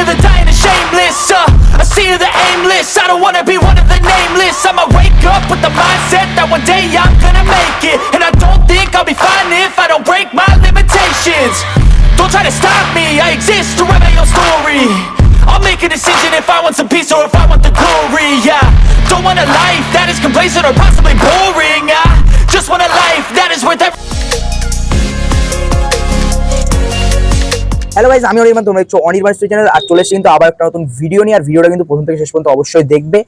of the dying and shameless. Uh, sea of the aimless. I don't wanna be one of the nameless. I'ma wake up with the mindset that one day I'm gonna make it. And I don't think I'll be fine if I don't break my limitations. Don't try to stop me, I exist to write my own story. I'll make a decision if I want some peace or if I want the glory. Yeah, don't want a life that is complacent or possibly guys আমি অনির্বাণ তোমরা দেখছ Anirban channel আর চলে এসেছি কিন্তু আবার একটা নতুন video নিয়ে, আর ভিডিওটা কিন্তু প্রথম থেকে শেষ পর্যন্ত অবশ্যই দেখবে।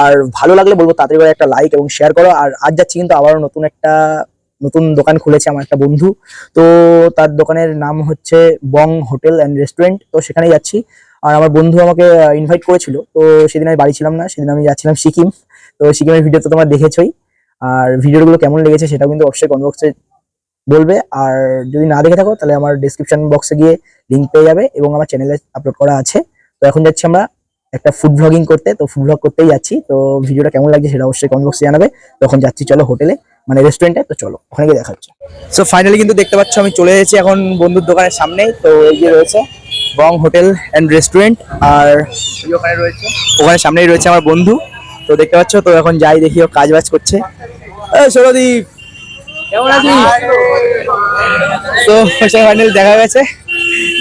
আর ভালো লাগলে বলব তাড়াতাড়ি করে একটা লাইক এবং শেয়ার করো। আর আজ যাচ্ছি কিন্তু আবারও নতুন একটা, নতুন দোকান খুলেছে আমার একটা বন্ধু। তো তার দোকানের নাম হচ্ছে বং হোটেল অ্যান্ড রেস্টুরেন্ট তো সেখানেই যাচ্ছি। আর আমার বন্ধু আমাকে ইনভাইট করেছিল। তো সেদিন আমি বাড়ি ছিলাম না, সেদিন আমি যাচ্ছিলাম সিকিম। তো সিকিমের ভিডিও তো তোমরা দেখেছোই। আর ভিডিওগুলো কেমন লেগেছে সেটাও কিন্তু অবশ্যই কমেন্ট বক্সে বলবে। আর যদি না দেখে থাকো, তাহলে আমার ডিসক্রিপশন বক্সে গিয়ে লিঙ্ক পেয়ে যাবে এবং আমার চ্যানেলে আপলোড করা আছে। তো এখন যাচ্ছি আমরা একটা ফুড ব্লগিং করতে। তো ফুড ব্লগ করতেই যাচ্ছি। তো ভিডিওটা কেমন লাগছে সেটা অবশ্যই কমেন্ট বক্সে জানাবে। তখন যাচ্ছি, চলো হোটেলে মানে রেস্টুরেন্টে তো চলো, ওখানে গিয়ে দেখা হচ্ছে সো ফাইনালি কিন্তু দেখতে পাচ্ছ, আমি চলে এসেছি এখন বন্ধুর দোকানের সামনেই তো এই যে রয়েছে বং হোটেল অ্যান্ড রেস্টুরেন্ট আর ওখানে রয়েছে, ওখানে সামনেই রয়েছে আমার বন্ধু। তো দেখতে পাচ্ছ, তো এখন যাই দেখি ও কাজ বাজ করছে। সৌরদীপ! কেমন আছিস? তো ফাইনাল দেখা গেছে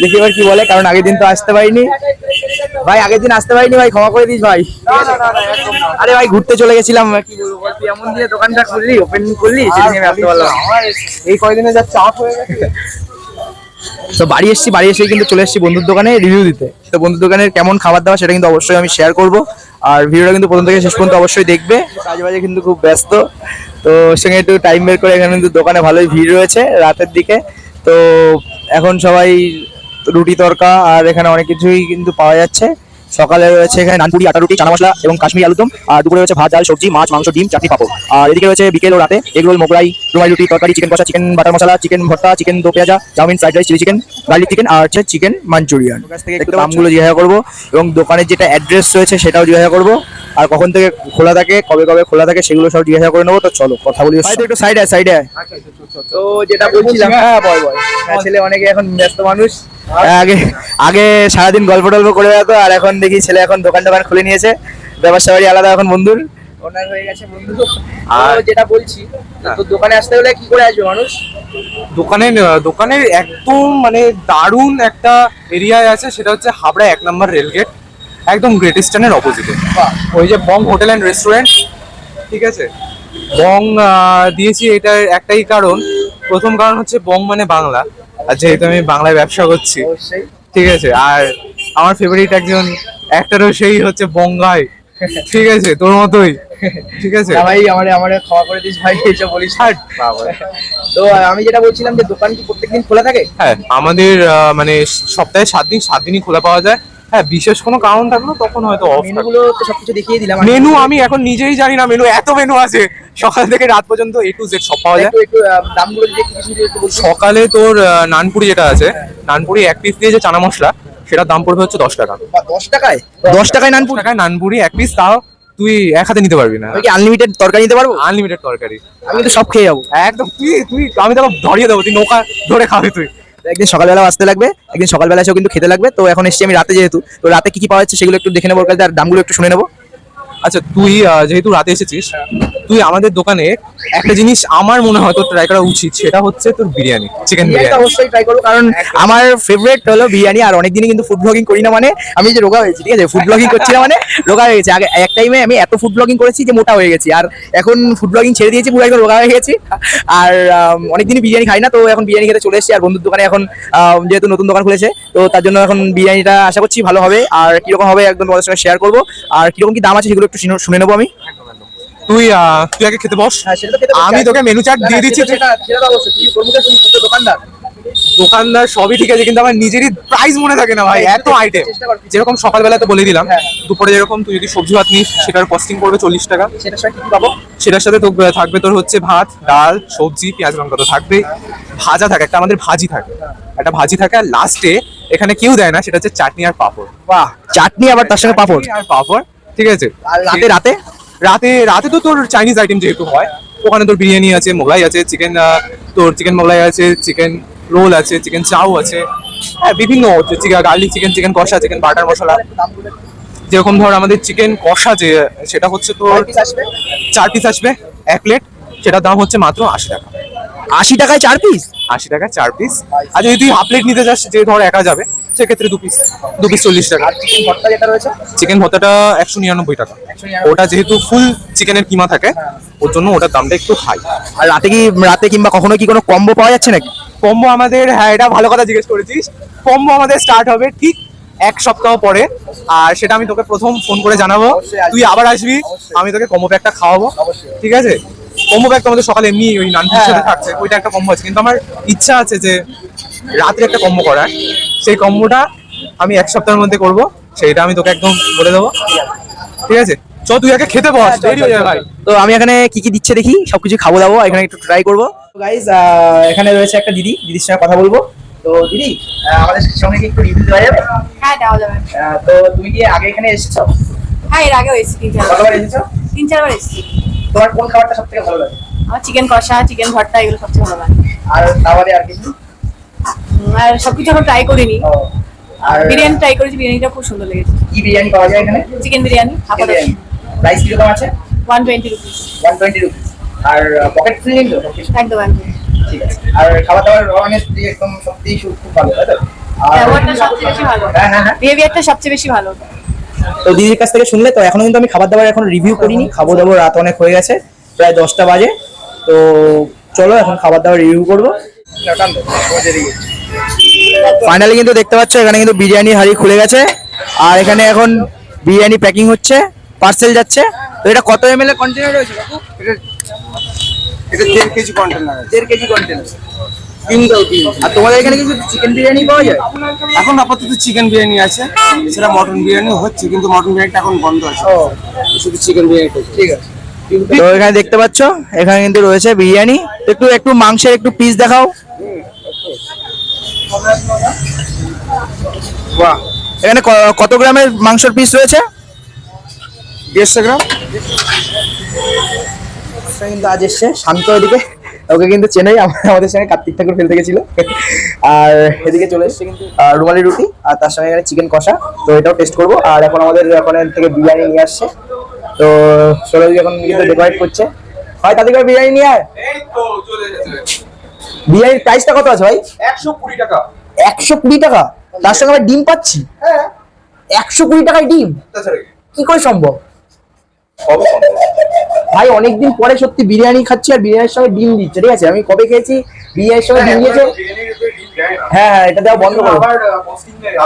দেখি এবার কি বলে কারণ আগের দিন তো আসতে পারিনি। ভাই আগের দিন আসতে পারিনি ভাই ক্ষমা করে দিস ভাই। আরে ভাই ঘুরতে চলে গেছিলাম। কি বলব এমন দিয়ে দোকানটা খুললি ওপেন করলি সেদিন আমি আসতে পারলাম। এই কয়দিনে যা চাপ হয়ে গেছে। তো বাড়ি এসেছি, বাড়ি এসে কিন্তু চলে এসছি বন্ধুর দোকানে রিভিউ দিতে। তো বন্ধুর দোকানের কেমন খাবার দাবার সেটা কিন্তু অবশ্যই আমি শেয়ার করব। আর ভিডিওটা কিন্তু প্রথম থেকে শেষ পর্যন্ত অবশ্যই দেখবে। কাজে বাজে কিন্তু খুব ব্যস্ত। তো সঙ্গে একটু টাইম বের করে এখানে কিন্তু দোকানে ভালোই ভিড় রয়েছে রাতের দিকে। তো এখন সবাই রুটি তরকা আর এখানে অনেক কিছুই কিন্তু পাওয়া যাচ্ছে। সকালে রয়েছে এখানে নানপুরি আটা রুটি চানা মশলা এবং কাশ্মীরি আলুদম আর দুপুরে রয়েছে ভাত ডাল সবজি মাছ মাংস ডিম চাটনি পাপড়। আর এদিকে রয়েছে বিকেল ও রাতে এগরোল মোগলাই রুমাই রুটি তরকারি চিকেন কষা chicken butter masala chicken bharta chicken do pyaza chow mein fried rice chilli chicken garlic chicken আর হচ্ছে চিকেন মাঞ্চুরিয়ান। কাছ থেকে একটু দামগুলো জিজ্ঞাসা করব এবং দোকানের যেটা অ্যাড্রেস রয়েছে সেটাও জিজ্ঞাসা করব। আর কখন থেকে খোলা থাকে কবে কবে খোলা থাকে সেগুলো সব জিজ্ঞাসা করে নেব। তো চলো কথা বলি একটু সাইডে সাইডে তো যেটা বলছিলাম হ্যাঁ বয় বয় হ্যাঁ, ছেলে অনেকে এখন ব্যস্ত মানুষ। আগে আগে সারাদিন গল্প টল্প করে বেড়াতো আর এখন দেখি ছেলে এখন দোকান টোকান খুলে নিয়েছে। ব্যবসা বাড়ি আলাদা এখন বন্ধুর। ওনার হয়ে গেছে বন্ধু। আর যেটা বলছি তো দোকানে আসতে হলে কি করে আসবে মানুষ? দোকানের দোকানের একদম মানে দারুণ একটা এরিয়ায় আছে সেটা হচ্ছে হাবড়া এক নম্বর রেলগেট একদম গ্রেট ইস্টার্নের অপোজিটে ওই যে বং হোটেল অ্যান্ড রেস্টুরেন্ট ঠিক আছে? বং দিয়েছি এটার একটাই কারণ। প্রথম কারণ হচ্ছে বং মানে বাংলা। আর যেহেতু আমি বাংলায় ব্যবসা করছি। ঠিক আছে আর আমার ফেভারিট একজন অ্যাক্টরও সেই হচ্ছে বঙ্গাই। ঠিক আছে তোর মতোই। ঠিক আছে? ভাই আমার আমার ক্ষমা করে দিস ভাই এইসব বলিস না। তো আমি যেটা বলছিলাম যে দোকান কি প্রত্যেকদিন খোলা থাকে? হ্যাঁ আমাদের মানে সপ্তাহে সাত দিন সাত দিনই খোলা পাওয়া যায়। হ্যাঁ বিশেষ কোনো কারণ থাকল তখন হয়তো অফ মেনুগুলো তো সবকিছু দেখিয়ে দিলাম মেনু আমি এখন নিজেই জানি না মেনু এত মেনু আছে। সকাল থেকে রাত পর্যন্ত এ টু জেড সব পাওয়া যায়। একটু দামগুলো সকালে তোর নানপুরি যেটা আছে নানপুরি এক পিস দিয়ে যে চানা মশলা সেটার দাম পড়বে হচ্ছে দশ টাকা। দশ টাকায়? দশ টাকায় নানপুর টাকায় নানপুরি এক পিস তাও তুই এক হাতে নিতে পারবি না। আমি আনলিমিটেড তরকারি নিতে পারব? আনলিমিটেড তরকারি। আমি তো সব খেয়ে যাব। একদম তুই তুই আমি তোকে ধরিয়ে দেবো তুই নৌকা ধরে খাবি তুই। একদিন সকালবেলা আসতে লাগবে একদিন সকালবেলা এসেও কিন্তু খেতে লাগবে তো এখন এসছি আমি রাতে যেহেতু তো রাতে কি কি পাওয়া যাচ্ছে সেগুলো একটু দেখে নেব কালকে আর দামগুলো একটু শুনে নেব। আচ্ছা তুই যেহেতু রাতে এসেছিস তুই আমাদের দোকানে একটা জিনিস আমার মনে হয় তোর ট্রাই করা উচিত সেটা হচ্ছে তোর বিরিয়ানি চিকেন বিরিয়ানি অবশ্যই ট্রাই করব কারণ আমার ফেভারিট হলো বিরিয়ানি আর অনেকদিনই কিন্তু ফুড ব্লগিং করি না মানে আমি যে রোগা হয়েছি ঠিক আছে? ফুড ব্লগিং করছি না মানে রোগা হয়ে গেছে। আগে এক টাইমে আমি এত ফুড ব্লগিং করেছি যে মোটা হয়ে গেছি আর এখন ফুড ব্লগিং ছেড়ে দিয়েছি পুরো একদম রোগা হয়ে গেছি। আর অনেকদিনই বিরিয়ানি খাই না তো এখন বিরিয়ানি খেতে চলে এসেছি আর বন্ধুর দোকানে এখন যেহেতু নতুন দোকান খুলেছে তো তার জন্য এখন বিরিয়ানিটা আশা করছি ভালো হবে আর কীরকম হবে একদম তোমাদের সঙ্গে শেয়ার করব আর কীরকম কি দাম আছে সেগুলো একটু শুনে- নেব আমি? তুই তুই আগে খেতে বস। হ্যাঁ, আমি তোকে মেনু চার্ট দিয়ে দিচ্ছি তোর তুই তো দোকানদার। দোকানদার সবই ঠিক আছে কিন্তু আমার নিজেরই প্রাইস মনে থাকে না ভাই এত আইটেম যেরকম সকালবেলা তো বলে দিলাম হ্যাঁ। দুপুরে যেরকম তুই যদি সবজি ভাত নিস সেটার কস্টিং পড়বে চল্লিশ টাকা। সেটার পাবো? সাথে তো থাকবে তোর হচ্ছে ভাত ডাল সবজি পেঁয়াজ লঙ্কা তো থাকবেই ভাজা থাকে একটা আমাদের ভাজি থাকে। একটা ভাজি থাকে আর লাস্টে এখানে কেউ দেয় না সেটা হচ্ছে চাটনি আর পাঁপড়। বাহ। চাটনি আবার তার সঙ্গে পাপড়। আর পাঁপড়? ঠিক আছে? আর রাতে? রাতে রাতে রাতে তো তোর চাইনিজ আইটেম যেহেতু হয় ওখানে তোর বিরিয়ানি আছে মোগলাই আছে চিকেন তোর চিকেন মোগলাই আছে চিকেন রোল আছে চিকেন চাউ আছে হ্যাঁ বিভিন্ন গার্লিক চিকেন চিকেন কষা চিকেন বাটার মশলা। যেরকম ধর আমাদের চিকেন কষা যে সেটা হচ্ছে তো আসবে? চার পিস আসবে এক প্লেট সেটার দাম হচ্ছে মাত্র আশি টাকা। আশি টাকায় চার পিস আশি টাকা চার পিস আর যদি তুই হাফ প্লেট নিতে চাস যে ধর একা যাবে সেক্ষেত্রে দু পিস দু পিস চল্লিশ টাকা। চিকেন ভর্তা যেটা রয়েছে? চিকেন ভর্তাটা একশো নিরানব্বই টাকা। ওটা যেহেতু ফুল চিকেনের কিমা থাকে ওর জন্য ওটার দামটা একটু হাই আর রাতে কি রাতে কিংবা কখনো কি কোনো কম্বো পাওয়া যাচ্ছে নাকি? কম্বো আমাদের হ্যাঁ এটা ভালো কথা জিজ্ঞেস করেছিস। কম্বো আমাদের স্টার্ট হবে ঠিক এক সপ্তাহ পরে। আর সেটা আমি তোকে প্রথম ফোন করে জানাব। তুই আবার আসবি আমি তোকে কম্বো প্যাকটা খাওয়াবো। ঠিক আছে? কম্বো প্যাক তো আমাদের সকালে এমনি ওই নানপুর হ্যাঁ, সাথে। থাকছে ওইটা একটা কম্বো আছে। কিন্তু আমার ইচ্ছা আছে যে রাত্রে একটা কম্বো করার। সেই কম্বোটা আমি এক সপ্তাহের মধ্যে করব সেইটা আমি তোকে একদম বলে দেবো। ঠিক আছে? চ তুই আগে খেতে বস দেরি হয়ে যাবে। ভাই তো আমি এখানে কি কি দিচ্ছে দেখি সবকিছু খাব দাবো এখানে একটু ট্রাই করব। গাইজ এখানে রয়েছে একটা দিদি দিদির সঙ্গে কথা বলব। তো দিদি আমাদের সঙ্গে কি একটু রিভিউ দেওয়া যাবে? হ্যাঁ দেওয়া যাবে। তো তুমি কি আগে এখানে এসেছ? হ্যাঁ এর আগেও এসেছি তিন চারবার। এসেছ? তিন চারবার এসেছি। তোমার কোন খাবারটা সব থেকে ভালো লাগে? আমার চিকেন কষা চিকেন ভর্তা এগুলো সবচেয়ে ভালো লাগে। আর তাহলে আর কিছু? আর সবকিছু এখন ট্রাই করিনি। আর বিরিয়ানি ট্রাই করেছি বিরিয়ানিটা খুব সুন্দর লেগেছে। কি বিরিয়ানি পাওয়া যায় এখানে? চিকেন বিরিয়ানি আপাতত। প্রাইস কীরকম আছে? One twenty rupees one twenty rupees আর পকেট ফ্রি সবকিছু? একদম একদম। ঠিক আছে। আর খাবার দাবার অনেস্টলি একদম সত্যিই সু- খুব ভালো তাই তো? আর ব্যবহারটা সবচেয়ে বেশি ভালো। হ্যাঁ হ্যাঁ বিহেভিয়ারটা সবচেয়ে বেশি ভালো। তো দিদির কাছ থেকে শুনলে তো এখনও কিন্তু আমি খাবার দাবার এখন রিভিউ করিনি খাব দাবো রাত অনেক হয়ে গেছে প্রায় দশটা বাজে তো চলো এখন খাবার দাবার রিভিউ করব। ফাইনালি কিন্তু দেখতে পাচ্ছ এখানে কিন্তু বিরিয়ানি হাড়ি খুলে গেছে আর এখানে এখন বিরিয়ানি প্যাকিং হচ্ছে পার্সেল যাচ্ছে। তো এটা কত এম এল এর কন্টেনার রয়েছে কাকু এটা দেড় কেজি কন্টেনার দেড় কেজি কন্টেনার আর তোমাদের এখানে কিছু চিকেন বিরিয়ানি পাওয়া যায়? এখন আপাতত চিকেন বিরিয়ানি আছে এছাড়া মটন বিরিয়ানি হচ্ছে কিন্তু মটন বিরিয়ানিটা এখন বন্ধ আছে। ও শুধু চিকেন বিরিয়ানিটা ঠিক আছে। তো এখানে দেখতে পাচ্ছ এখানে কিন্তু রয়েছে বিরিয়ানি। একটু একটু মাংসের একটু পিস দেখাও। বাহ। এখানে ক- কত গ্রামের মাংসের পিস রয়েছে? দেড়শো গ্রাম। কিন্তু আজ এসছে শান্ত এদিকে। ওকে কিন্তু চেনাই আম- আমাদের সঙ্গে কার্তিক ঠাকুর ফেলতে গেছিল। আর এদিকে চলে এসছে কিন্তু রুমালি রুটি আর তার সঙ্গে এখানে চিকেন কষা। তো এটাও টেস্ট করব। আর এখন আমাদের এখন থেকে বিরিয়ানি নিয়ে আসছে। তো সরোজ এখন কিন্তু ডেকোরেট করছে। হয় তাদের করে বিরিয়ানি নিয়ে আয়। বিরিয়ানির প্রাইসটা কত আছে ভাই? একশো কুড়ি টাকা। একশো কুড়ি টাকা? তার সঙ্গে আমরা ডিম পাচ্ছি? হ্যাঁ। একশো কুড়ি টাকায় ডিম? কি করে সম্ভব? সবই সম্ভব। ভাই অনেকদিন পরে সত্যি বিরিয়ানি খাচ্ছি আর বিরিয়ানির সঙ্গে ডিম দিচ্ছে ঠিক আছে? আমি কবে খেয়েছি? বিরিয়ানির সঙ্গে ডিম দিয়েছে। হ্যাঁ হ্যাঁ এটা দেওয়া বন্ধ করো।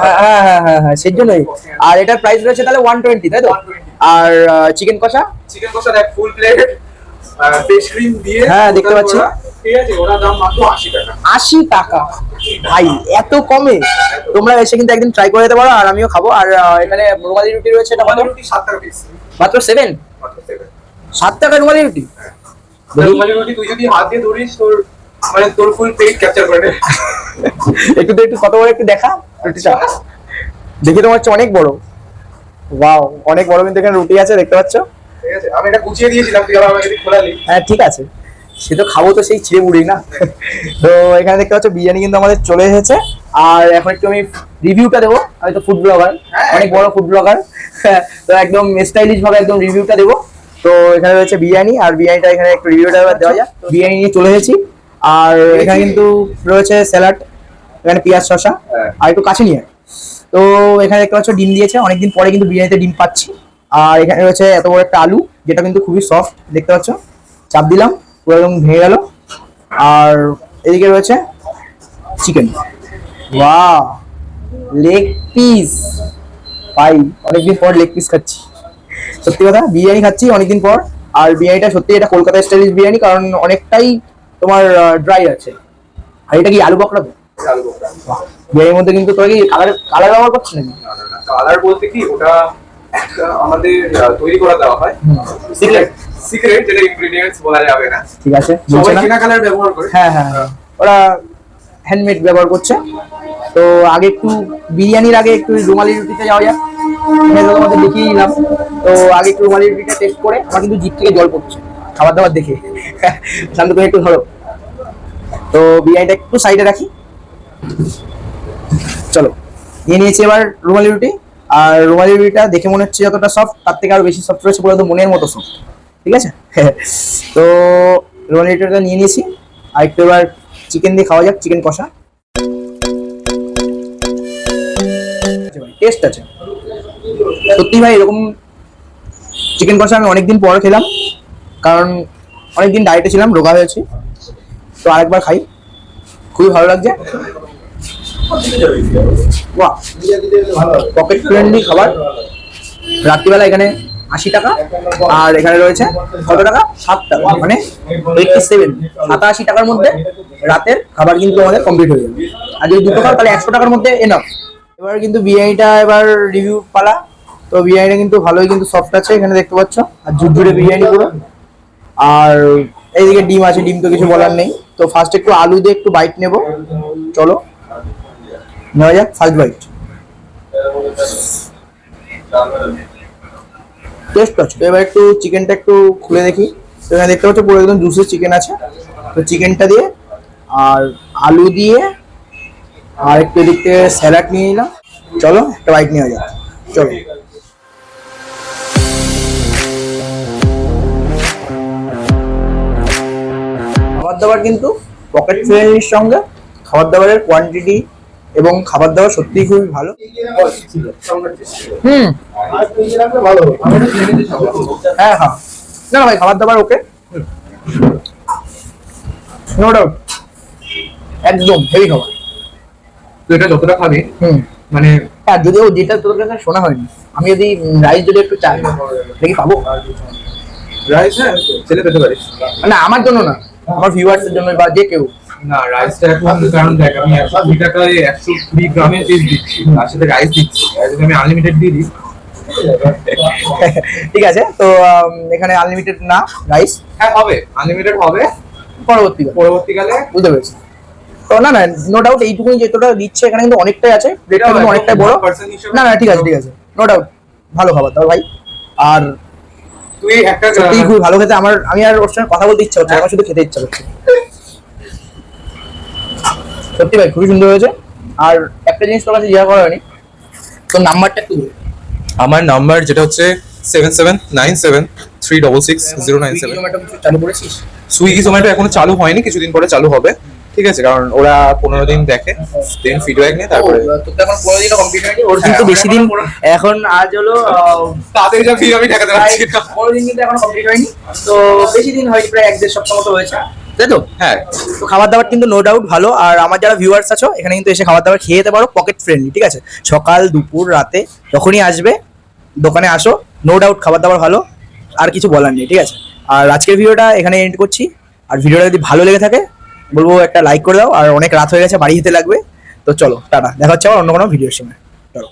হ্যাঁ হ্যাঁ হ্যাঁ হ্যাঁ হ্যাঁ সেই জন্যই। আর এটার প্রাইস রয়েছে তাহলে ওয়ান টোয়েন্টি তাই তো? আর চিকেন কষা? চিকেন কষা দেখ ফুল প্লেট ফিশ ক্রিম দিয়ে হ্যাঁ, দেখতে পাচ্ছি। ঠিক আছে ওটা দাম মাত্র আশি টাকা। আশি টাকা। ভাই এত কমে? তোমরা এসে কিন্তু একদিন ট্রাই করে যেতে পারো আর আমিও খাব। আর এখানে রুমালি রুটি রয়েছে এটা রুটি সাত টাকা পিস মাত্র সেভেন। সাত টাকা রুমালি রুটি রুমালি রুটি তুই যদি হাত দিয়ে ধরিস তোর মানে তোর ফুল পেট ক্যাপচার করে একটু তো একটু কত বড় একটু দেখা? রুটিটা দেখে তোমার হচ্ছে অনেক বড়। ওয়াও অনেক বড় কিন্তু এখানে রুটি আছে দেখতে পাচ্ছ? ঠিক আছে আমি এটা গুছিয়ে দিয়েছিলাম তুই আবার আমাকে খোলালি হ্যাঁ ঠিক আছে। সে তো খাব তো সেই ছিঁড়ে বুড়ি না? তো এখানে দেখতে পাচ্ছ বিরিয়ানি কিন্তু আমাদের চলে এসেছে। আর এখন একটু আমি রিভিউটা দেবো আমি তো ফুড ব্লগার অনেক বড় ফুড ব্লগার তো একদম স্টাইলিশ ভাবে একদম রিভিউটা দেবো। তো এখানে রয়েছে বিরিয়ানি আর বিরিয়ানিটা এখানে একটু রিভিউটা দেওয়া যাক। বিরিয়ানি নিয়ে চলে এসেছি। আর এখানে কিন্তু রয়েছে স্যালাড এখানে পেঁয়াজ শসা হ্যাঁ। আর একটু কাছে নিয়ে। তো এখানে দেখতে পাচ্ছ ডিম দিয়েছে অনেকদিন পরে কিন্তু বিরিয়ানিতে ডিম পাচ্ছি। আর এখানে রয়েছে এত বড় একটা আলু যেটা কিন্তু খুবই সফট দেখতে পাচ্ছ? চাপ দিলাম পুরো একদম ভেঙে গেল। আর এদিকে রয়েছে চিকেন ওয়াও লেগ পিস ভাই অনেকদিন পর লেগ পিস খাচ্ছি। সত্যি কথা বিরিয়ানি খাচ্ছি অনেকদিন পর আর বিরিয়ানিটা সত্যি এটা কলকাতা স্টাইলিশ বিরিয়ানি কারণ অনেকটাই তোমার ড্রাই আছে। আর এটা কি আলু বোখরা। বিরিয়ানির মধ্যে কিন্তু তোরা কি কালার কালার ব্যবহার করছিস নাকি? কালার বলতে কি ওটা আমাদের তৈরি করা দেওয়া হয়। Secret? সিক্রেট যেটা ইনগ্রেডিয়েন্টস বলা যাবে না। ঠিক আছে সবাই কালার ব্যবহার করে। হ্যাঁ হ্যাঁ হ্যাঁ। ওরা হ্যান্ডমেড ব্যবহার করছে। তো আগে একটু বিরিয়ানির আগে একটু রুমালি রুটিতে যাওয়া যাক। তো তোমাদের দেখিয়ে নিলাম তো আগে একটু রুমালি রুটিটা টেস্ট করে আমার কিন্তু জিপ থেকে জল পড়ছে। খাবার দাবার দেখে। শান্ত করে একটু ধরো। তো বিরিয়ানিটা একটু সাইডে রাখি। চলো। নিয়ে নিয়েছি এবার রুমালি রুটি। আর রুমালি রুটিটা দেখে মনে হচ্ছে যতটা সফট তার থেকে আরও বেশি সফট রয়েছে পুরো একদম মনের মতো সফট ঠিক আছে? তো রুমালি রুটিটা নিয়ে নিয়েছি। আর একটু এবার চিকেন দিয়ে খাওয়া যাক চিকেন কষা। টেস্ট আছে। সত্যি ভাই, এরকম চিকেন কষা আমি অনেকদিন পর খেলাম, কারণ অনেকদিন ডায়েটে ছিলাম, রোগা হয়েছি, তো আরেকবার খাই। খুবই ভালো লাগছে। পকেট ফ্রেন্ডলি খাবার। রাত্রিবেলা এখানে আশি টাকা, আর এখানে রয়েছে কত টাকা? সাত টাকা মানে এইটটি সেভেন সাতাশি টাকার মধ্যে রাতের খাবার কিন্তু আমাদের কমপ্লিট হয়ে যাবে। আর যদি দুটো খাও, তাহলে একশো টাকার মধ্যে এনাফ এবার কিন্তু বিরিয়ানিটা এবার রিভিউ পালা। তো বিরিয়ানিটা কিন্তু ভালোই কিন্তু সফট আছে, এখানে দেখতে পাচ্ছ। আর ঝুরঝুরে বিরিয়ানি পুরো। আর এইদিকে ডিম আছে, ডিম তো কিছু বলার নেই। তো ফার্স্ট একটু আলু দিয়ে একটু বাইট নেব। চলো। নেওয়া যাক ফার্স্ট বাইট টেস্ট আছে তো এবার একটু চিকেনটা একটু খুলে দেখি। তো এখানে দেখতে পাচ্ছ পুরো একদম জুসের চিকেন আছে। তো চিকেনটা দিয়ে আর আলু দিয়ে আর একটু এদিক থেকে স্যালাড নিয়ে নিলাম চলো, একটা বাইট নিয়ে যাক। চলো। খাবার দাবার কিন্তু পকেট ফ্রেন্ডলির সঙ্গে খাবার দাবারের কোয়ান্টিটি এবং খাবার দাবার সত্যিই খুবই ভালো। হুম। হ্যাঁ হ্যাঁ। না ভাই খাবার দাবার ওকে নো ডাউট একদম হেভি খাবার। তো এটা যতটা খাবি হুম। মানে হ্যাঁ যদিও যেটা তোর কাছে শোনা হয়নি আমি যদি রাইস যদি একটু চাই দেখি পাবো। রাইস হ্যাঁ ছেলে পেতে পারিস। না আমার জন্য না আমার ভিউয়ার্সের জন্য বা যে কেউ। না রাইসটা এখন কারণ দেখ আমি একশো কুড়ি টাকায় একশো কুড়ি গ্রামের পিস দিচ্ছি তার সাথে রাইস দিচ্ছি যদি আমি আনলিমিটেড দিয়ে দিই। ঠিক আছে তো এখানে আনলিমিটেড না রাইস হ্যাঁ হবে আনলিমিটেড হবে। পরবর্তীকালে। পরবর্তীকালে বুঝতে পেরেছি। না না নো ডাউট এইটুকুনি যেতটা দিচ্ছে এখানে কিন্তু অনেকটাই আছে প্লেটটা কিন্তু অনেকটাই বড়। না না ঠিক আছে ঠিক আছে নো ডাউট ভালো খাবার দাবার ভাই। আর তুই একটা সত্যি খুবই ভালো খেতে আমার আমি আর ওর সঙ্গে কথা বলতে ইচ্ছা হচ্ছে আমার শুধু খেতে ইচ্ছা করছে। সত্যি ভাই খুবই সুন্দর হয়েছে। আর একটা জিনিস তোর কাছে জিজ্ঞাসা করা হয়নি তোর নাম্বারটা একটু আমার নাম্বার যেটা হচ্ছে seven seven nine seven three double six zero nine seven Swiggy Zomato এখনও চালু হয়নি কিছুদিন পরে চালু হবে। ঠিক আছে কারণ ওরা পনেরো দিন দেখে দেন ফিডব্যাক নিয়ে তারপরে ওর কিন্তু বেশি দিন এখন আজ হলো তাদের যা ফি আমি ঠেকাতে পারছি না। পনেরো দিন কিন্তু এখন কমপ্লিট হয়নি। তো বেশি দিন হয়নি প্রায় এক দেড় সপ্তাহ মতো হয়েছে। তাই তো? হ্যাঁ। তো খাবার দাবার কিন্তু নো ডাউট ভালো আর আমার যারা ভিউয়ার্স আছো এখানে কিন্তু এসে খাবার দাবার খেয়ে যেতে পারো পকেট ফ্রেন্ডলি ঠিক আছে? সকাল দুপুর রাতে যখনই আসবে দোকানে আসো নো ডাউট খাবার দাবার ভালো আর কিছু বলার নেই ঠিক আছে? আর আজকের ভিডিওটা এখানে এন্ড করছি। আর ভিডিওটা যদি ভালো লেগে থাকে বলব, একটা লাইক করে দাও। আর অনেক রাত হয়ে গেছে, বাড়ি যেতে লাগবে। তো চলো, টাটা। দেখা হচ্ছে আবার অন্য কোনো ভিডিওর সময় চলো।